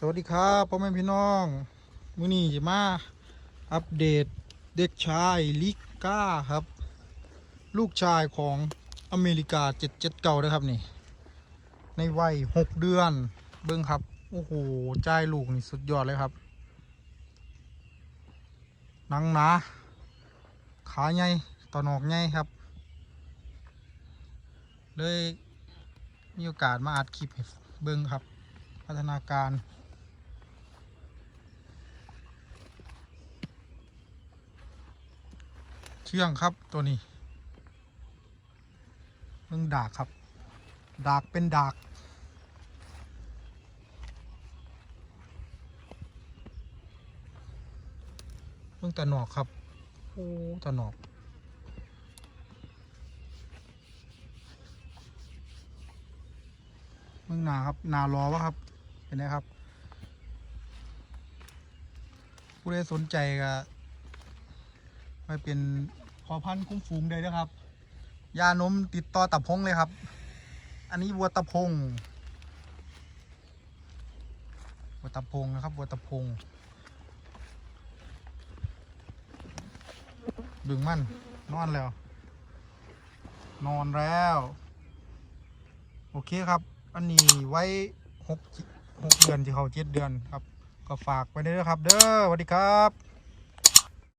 สวัสดีครับพ่อแม่พี่น้องมื้อนี้จะมาอัปเดตเด็กชายลิก้าครับ ลูกชายของอเมริกา779นะครับนี่ ในวัย6เดือน เบิ้งครับ โอ้โหใจลูกนี่สุดยอดเลยครับนังหนาขาใหญ่ตอนออกใหญ่ครับ เลยมีโอกาสมาอัดคลิปให้เบิ้งครับ พัฒนาการ เชื่องครับตัวนี้เบิ่งดากครับ ดากเป็นดากเบิ่งตะหนอกครับโอ้ตะหนอกเบิ่งนาครับ นารอวะครับเห็นไหมครับ ผู้ใดสนใจก็ ไปเป็นพอพันธุ์คุ้มฟูงได้นะครับ ยานมติดต่อตับพงเลยครับ อันนี้วัวตะพงวัวตะพงนะครับวัวตะพงดึงมันนอนแล้ว นอนแล้ว โอเคครับ อันนี้ไว้หกหกเดือนที่เขาเจ็ดเดือนครับ ก็ฝากไว้ด้วยครับ เด้อสวัสดีครับ